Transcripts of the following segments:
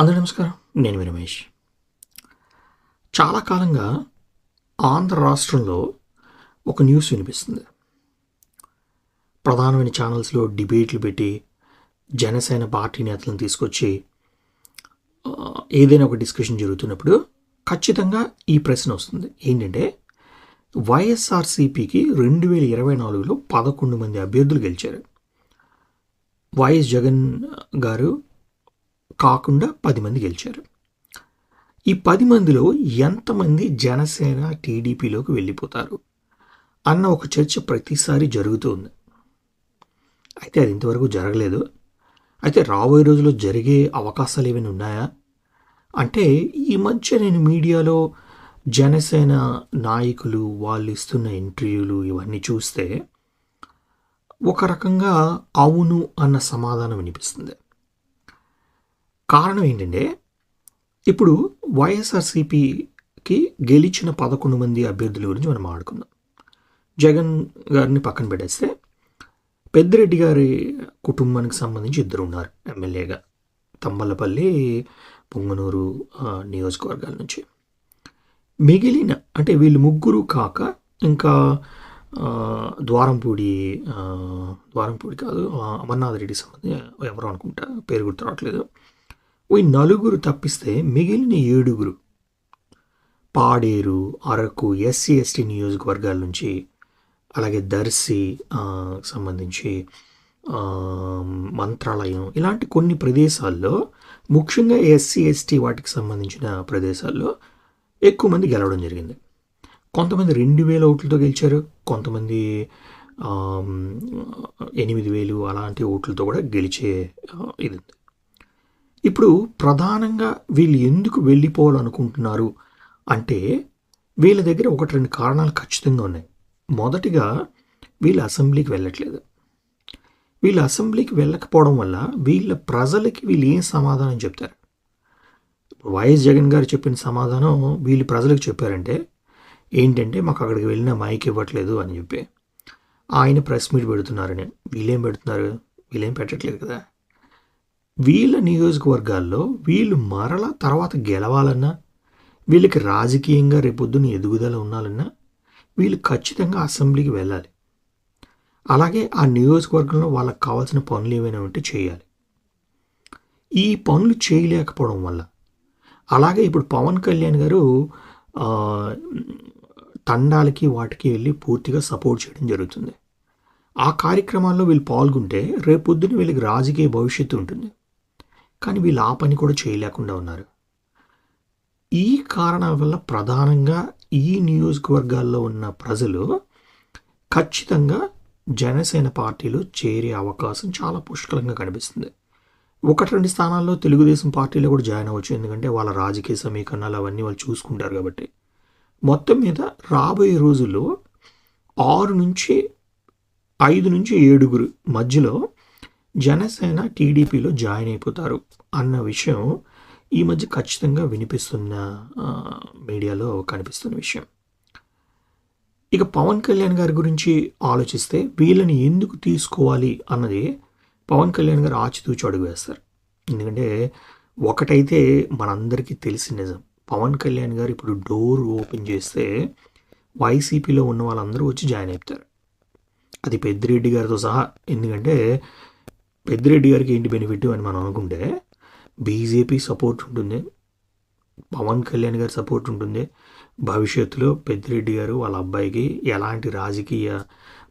అందరూ నమస్కారం. నేను మీ రమేష్. చాలా కాలంగా ఆంధ్ర రాష్ట్రంలో ఒక న్యూస్ వినిపిస్తుంది. ప్రధానమైన ఛానల్స్లో డిబేట్లు పెట్టి జనసేన పార్టీ నేతలను తీసుకొచ్చి ఏదైనా ఒక డిస్కషన్ జరుగుతున్నప్పుడు ఖచ్చితంగా ఈ ప్రశ్న వస్తుంది. ఏంటంటే వైఎస్ఆర్సీపీకి రెండు వేల ఇరవై నాలుగులో పదకొండు మంది అభ్యర్థులు గెలిచారు. వైఎస్ జగన్ గారు కాకుండా పది మంది గెలిచారు. ఈ పది మందిలో ఎంతమంది జనసేన టీడీపీలోకి వెళ్ళిపోతారు అన్న ఒక చర్చ ప్రతిసారి జరుగుతుంది అయితే అది ఇంతవరకు జరగలేదు. అయితే రాబోయే రోజుల్లో జరిగే అవకాశాలు ఏమైనా ఉన్నాయా? అంటే ఈ మధ్య నేను మీడియాలో జనసేన నాయకులు వాళ్ళు ఇస్తున్న ఇంటర్వ్యూలు ఇవన్నీ చూస్తే ఒక రకంగా అవును అన్న సమాధానం వినిపిస్తుంది. కారణం ఏంటంటే ఇప్పుడు వైఎస్ఆర్సీపీకి గెలిచిన పదకొండు మంది అభ్యర్థుల గురించి మనం ఆడుకుందాం. జగన్ గారిని పక్కన పెట్టేస్తే పెద్దిరెడ్డి గారి కుటుంబానికి సంబంధించి ఇద్దరు ఉన్నారు ఎమ్మెల్యేగా. తంబలపల్లి పొంగనూరు నియోజకవర్గాల నుంచి. మిగిలిన అంటే వీళ్ళు ముగ్గురు కాక ఇంకా ద్వారంపూడి ద్వారంపూడి కాదు అమర్నాథ్ రెడ్డి సంబంధించి ఎవరు అనుకుంటా పేరు గుర్తు రావట్లేదు ఈ నలుగురు తప్పిస్తే మిగిలిన ఏడుగురు. పాడేరు అరకు ఎస్సీ ఎస్టీ నియోజకవర్గాల నుంచి అలాగే దర్శి సంబంధించి మంత్రాలయం ఇలాంటి కొన్ని ప్రదేశాల్లో ముఖ్యంగా ఎస్సీ ఎస్టీ వాటికి సంబంధించిన ప్రదేశాల్లో ఎక్కువ మంది గెలవడం జరిగింది. కొంతమంది రెండు వేల ఓట్లతో గెలిచారు కొంతమంది ఎనిమిది వేలు అలాంటి ఓట్లతో కూడా గెలిచే ఇది. ఉంది ఇప్పుడు ప్రధానంగా వీళ్ళు ఎందుకు వెళ్ళిపోవాలనుకుంటున్నారు? అంటే వీళ్ళ దగ్గర ఒకటి రెండు కారణాలు ఖచ్చితంగా ఉన్నాయి. మొదటిగా వీళ్ళు అసెంబ్లీకి వెళ్ళట్లేదు. వీళ్ళు అసెంబ్లీకి వెళ్ళకపోవడం వల్ల వీళ్ళ ప్రజలకి వీళ్ళు ఏం సమాధానం చెప్తారు? వైఎస్ జగన్ గారు చెప్పిన సమాధానం వీళ్ళు ప్రజలకు చెప్పారంటే ఏంటంటే మాకు అక్కడికి వెళ్ళిన మైక్ ఇవ్వట్లేదు అని చెప్పి. ఆయన ప్రెస్ మీట్ పెడుతున్నారని. వీళ్ళేం పెడుతున్నారు? వీళ్ళేం పెట్టట్లేదు కదా? వీళ్ళ నియోజకవర్గాల్లో వీళ్ళు మరల తర్వాత గెలవాలన్నా వీళ్ళకి రాజకీయంగా రేపొద్దున ఎదుగుదల ఉండాలన్నా వీళ్ళు ఖచ్చితంగా అసెంబ్లీకి వెళ్ళాలి. అలాగే ఆ నియోజకవర్గంలో వాళ్ళకి కావాల్సిన పనులు ఏమైనా ఉంటే చేయాలి. ఈ పనులు చేయలేకపోవడం వల్ల. అలాగే ఇప్పుడు పవన్ కళ్యాణ్ గారు తండాలకి వాటికి వెళ్ళి పూర్తిగా సపోర్ట్ చేయడం జరుగుతుంది. ఆ కార్యక్రమాల్లో వీళ్ళు పాల్గొంటే రేపొద్దున వీళ్ళకి రాజకీయ భవిష్యత్తు ఉంటుంది. కానీ వీళ్ళు ఆ పని కూడా చేయలేకుండా ఉన్నారు. ఈ కారణాల వల్ల ప్రధానంగా ఈ నియోజకవర్గాల్లో ఉన్న ప్రజలు ఖచ్చితంగా జనసేన పార్టీలో చేరే అవకాశం చాలా పుష్కలంగా కనిపిస్తుంది. ఒకటి రెండు స్థానాల్లో తెలుగుదేశం పార్టీలో కూడా జాయిన్ అవ్వచ్చు. ఎందుకంటే వాళ్ళ రాజకీయ సమీకరణాలు అవన్నీ వాళ్ళు చూసుకుంటారు కాబట్టి. మొత్తం మీద రాబోయే రోజుల్లో ఆరు నుంచి ఐదు నుంచి ఏడుగురు మధ్యలో జనసేన టీడీపీలో జాయిన్ అయిపోతారు అన్న విషయం ఈ మధ్య ఖచ్చితంగా వినిపిస్తున్న మీడియాలో కనిపిస్తున్న విషయం. ఇక పవన్ కళ్యాణ్ గారి గురించి ఆలోచిస్తే వీళ్ళని ఎందుకు తీసుకోవాలి అన్నది పవన్ కళ్యాణ్ గారు ఆచితూచి అడుగు వేస్తారు. ఎందుకంటే ఒకటైతే మనందరికీ తెలిసిన నిజం. పవన్ కళ్యాణ్ గారు ఇప్పుడు డోర్ ఓపెన్ చేస్తే వైసీపీలో ఉన్న వాళ్ళందరూ వచ్చి జాయిన్ అవుతారు అది పెద్దిరెడ్డి గారితో సహా. ఎందుకంటే పెద్దిరెడ్డి గారికి ఏంటి బెనిఫిట్ అని మనం అనుకుంటే బీజేపీ సపోర్ట్ ఉంటుంది పవన్ కళ్యాణ్ గారి సపోర్ట్ ఉంటుంది. భవిష్యత్తులో పెద్దిరెడ్డి గారు వాళ్ళ అబ్బాయికి ఎలాంటి రాజకీయ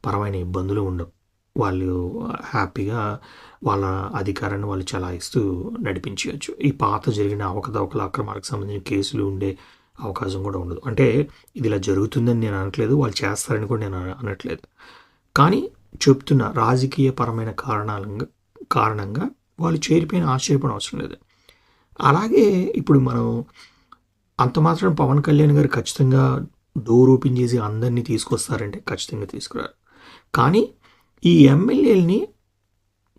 పరమైన ఇబ్బందులు ఉండవు. వాళ్ళు హ్యాపీగా వాళ్ళ అధికారాన్ని వాళ్ళు చలాయిస్తూ నడిపించవచ్చు. ఈ పాత జరిగిన అవకతవకల అక్రమాలకు సంబంధించిన కేసులు ఉండే అవకాశం కూడా ఉండదు. అంటే ఇది ఇలా జరుగుతుందని నేను అనట్లేదు వాళ్ళు చేస్తారని కూడా నేను అనట్లేదు. కానీ చెప్తున్న రాజకీయ పరమైన కారణాలంగా కారణంగా వాళ్ళు చేరిపోయిన ఆశ్చర్యపడం అవసరం లేదు. అలాగే ఇప్పుడు మనం అంత మాత్రం పవన్ కళ్యాణ్ గారు ఖచ్చితంగా డోర్ ఓపెన్ చేసి అందరినీ తీసుకొస్తారంటే ఖచ్చితంగా తీసుకురారు. కానీ ఈ ఎమ్మెల్యేలని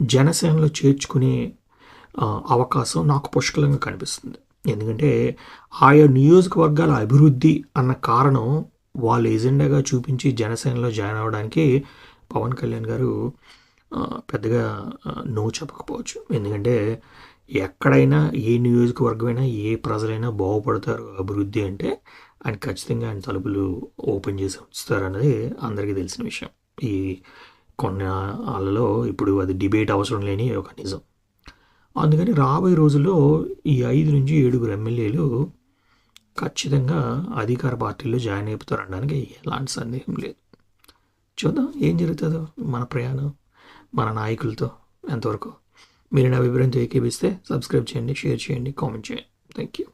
జనసేనలో చేర్చుకునే అవకాశం నాకు పుష్కలంగా కనిపిస్తుంది. ఎందుకంటే ఆయా నియోజకవర్గాల అభివృద్ధి అన్న కారణం వాళ్ళు ఎజెండాగా చూపించి జనసేనలో జాయిన్ అవ్వడానికి పవన్ కళ్యాణ్ గారు పెద్దగా నో చెప్పకపోవచ్చు. ఎందుకంటే ఎక్కడైనా ఏ నియోజకవర్గమైనా ఏ ప్రజలైనా బాగుపడతారు అభివృద్ధి అంటే ఆయన ఖచ్చితంగా ఆయన తలుపులు ఓపెన్ చేసి ఉంచుతారు అనేది అందరికీ తెలిసిన విషయం. ఈ కొన్ని వాళ్ళలో ఇప్పుడు అది డిబేట్ అవసరం లేని ఒక నిజం. అందుకని రాబోయే రోజుల్లో ఈ ఐదు నుంచి ఏడుగురు ఎమ్మెల్యేలు ఖచ్చితంగా అధికార పార్టీలో జాయిన్ అయిపోతారు అనడానికి ఎలాంటి సందేహం లేదు. చూద్దాం ఏం జరుగుతుందో మన ప్రయాణం. మన నాయకులతో ఎంతవరకు మీరు నా అభిప్రాయంతో ఏకీపిస్తే సబ్స్క్రైబ్ చేయండి షేర్ చేయండి కామెంట్ చేయండి. Thank you